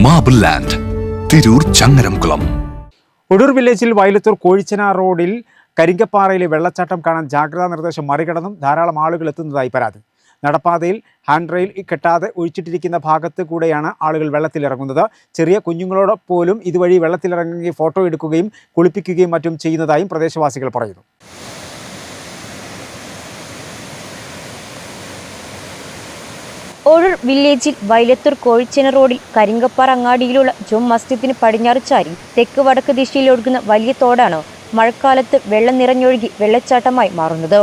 Marble land Tirur Changaramkulam Odur വില്ലേജിൽ വയലത്തൂർ കോഴിച്ചന റോഡിൽ കരിങ്കപ്പാറയിലെ വെള്ളച്ചാട്ടം കാണാൻ ജാഗ്രതാ നിർദ്ദേശം മറികടന്നും ധാരാളം ആളുകൾ എത്തുന്നതായി പരാതി. നടപ്പാതയിൽ ഹാൻഡ് റെയിൽ കെട്ടാതെ ഒഴിച്ചിട്ടിരിക്കുന്ന ഭാഗത്ത് കൂടെയാണ് ആളുകൾ വെള്ളത്തിലിറങ്ങുന്നത്. ചെറിയ കുഞ്ഞുങ്ങളോട് പോലും ഇതുവഴി വെള്ളത്തിലിറങ്ങി ഫോട്ടോ എടുക്കുകയും കുളിപ്പിക്കുകയും മറ്റും ചെയ്യുന്നതായും പ്രദേശവാസികൾ പറയുന്നു. ഒഴൂർ വില്ലേജിൽ വൈലത്തൂർ കോഴിച്ചന റോഡിൽ കരിങ്കപ്പാറ അങ്ങാടിയിലുള്ള ജും മസ്ജിദിന് പടിഞ്ഞാറ് ചാരി തെക്ക് വടക്ക് ദിശയിൽ ഒഴുകുന്ന വലിയ തോടാണ് മഴക്കാലത്ത് വെള്ളം നിറഞ്ഞൊഴുകി വെള്ളച്ചാട്ടമായി മാറുന്നത്.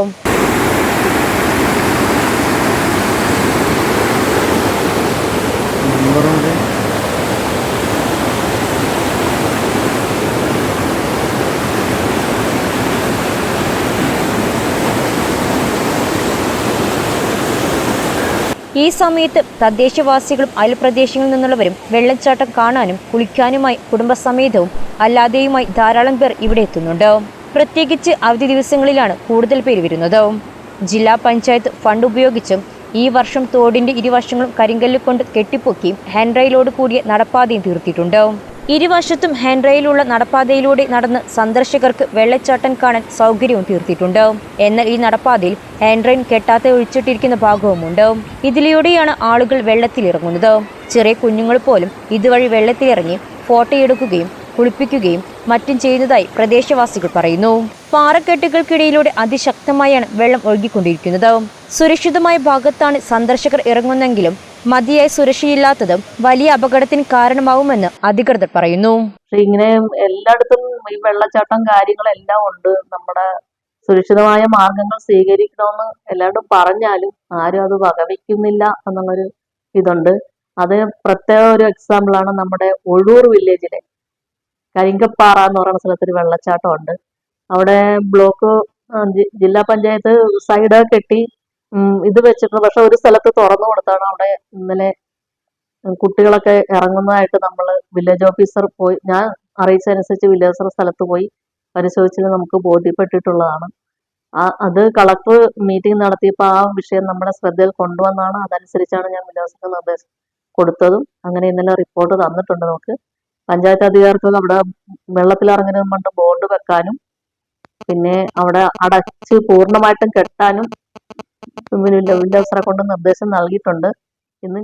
ഈ സമയത്ത് തദ്ദേശവാസികളും അയൽപ്രദേശങ്ങളിൽ നിന്നുള്ളവരും വെള്ളച്ചാട്ടം കാണാനും കുളിക്കാനുമായി കുടുംബസമേതവും അല്ലാതെയുമായി ധാരാളം പേർ ഇവിടെ എത്തുന്നുണ്ട്. പ്രത്യേകിച്ച് അവധി ദിവസങ്ങളിലാണ് കൂടുതൽ പേര് വരുന്നത്. ജില്ലാ പഞ്ചായത്ത് ഫണ്ട് ഉപയോഗിച്ചും ഈ വർഷം തോടിന്റെ ഇരുവശങ്ങളും കരിങ്കല്ല് കൊണ്ട് കെട്ടിപ്പൊക്കിയും ഹാൻഡ് റെയിലോട് കൂടിയ നടപ്പാതയും തീർത്തിട്ടുണ്ട്. ഇരുവശത്തും ഹെൻറയിലുള്ള റെയിലുള്ള നടപ്പാതയിലൂടെ നടന്ന് സന്ദർശകർക്ക് വെള്ളച്ചാട്ടം കാണാൻ സൗകര്യവും തീർത്തിട്ടുണ്ട്. എന്നാൽ ഈ നടപ്പാതയിൽ ഹെൻറൈൻ കെട്ടാത്ത കെട്ടാതെ ഒഴിച്ചിട്ടിരിക്കുന്ന ഭാഗവുമുണ്ട്. ഇതിലൂടെയാണ് ആളുകൾ വെള്ളത്തിലിറങ്ങുന്നത്. ചെറിയ കുഞ്ഞുങ്ങൾ പോലും ഇതുവഴി വെള്ളത്തിലിറങ്ങി ഫോട്ടോയെടുക്കുകയും കുളിപ്പിക്കുകയും മറ്റും ചെയ്യുന്നതായി പ്രദേശവാസികൾ പറയുന്നു. പാറക്കെട്ടുകൾക്കിടയിലൂടെ അതിശക്തമായാണ് വെള്ളം ഒഴുകിക്കൊണ്ടിരിക്കുന്നത്. സുരക്ഷിതമായ ഭാഗത്താണ് സന്ദർശകർ ഇറങ്ങുന്നെങ്കിലും മതിയായ സുരക്ഷയില്ലാത്തതും വലിയ അപകടത്തിന് കാരണമാവുമെന്ന് അധികൃതർ പറയുന്നു. ഇങ്ങനെ എല്ലായിടത്തും ഈ വെള്ളച്ചാട്ടം കാര്യങ്ങളെല്ലാം ഉണ്ട്. നമ്മുടെ സുരക്ഷിതമായ മാർഗങ്ങൾ സ്വീകരിക്കണമെന്ന് എല്ലാവരും പറഞ്ഞാലും ആരും അത് വകവയ്ക്കുന്നില്ല എന്നുള്ളൊരു ഇതുണ്ട്. അത് പ്രത്യേക ഒരു എക്സാമ്പിളാണ് നമ്മുടെ ഒഴൂർ വില്ലേജിലെ കരിങ്കപ്പാറ എന്ന് പറയുന്ന സ്ഥലത്തൊരു വെള്ളച്ചാട്ടം ഉണ്ട്. അവിടെ ബ്ലോക്ക് ജില്ലാ പഞ്ചായത്ത് സൈഡ് കെട്ടി ഇത് വെച്ചിട്ടുണ്ട്. പക്ഷെ ഒരു സ്ഥലത്ത് തുറന്നു കൊടുത്താണ് അവിടെ ഇന്നലെ കുട്ടികളൊക്കെ ഇറങ്ങുന്നതായിട്ട് നമ്മൾ വില്ലേജ് ഓഫീസർ പോയി ഞാൻ അറിയിച്ചതനുസരിച്ച് വില്ലേജ് ഓഫീസർ സ്ഥലത്ത് പോയി പരിശോധിച്ചത് നമുക്ക് ബോധ്യപ്പെട്ടിട്ടുള്ളതാണ്. ആ അത് കളക്ടർ മീറ്റിംഗ് നടത്തിയപ്പോൾ ആ വിഷയം നമ്മുടെ ശ്രദ്ധയിൽ കൊണ്ടുവന്നാണ്. അതനുസരിച്ചാണ് ഞാൻ വില്ലേജ് ഓഫീസർക്ക് നിർദ്ദേശം കൊടുത്തതും. അങ്ങനെ ഇന്നലെ റിപ്പോർട്ട് തന്നിട്ടുണ്ട് നമുക്ക്. പഞ്ചായത്ത് അധികാരികൾ അവിടെ വെള്ളത്തിലിറങ്ങുന്നതിന് കൊണ്ട് ബോണ്ട് വെക്കാനും പിന്നെ അവിടെ അടച്ച് പൂർണമായിട്ടും കെട്ടാനും വില്ലേജ് ഓഫീസറെ കൊണ്ട് നിർദ്ദേശം നൽകിയിട്ടുണ്ട്. ഇന്ന്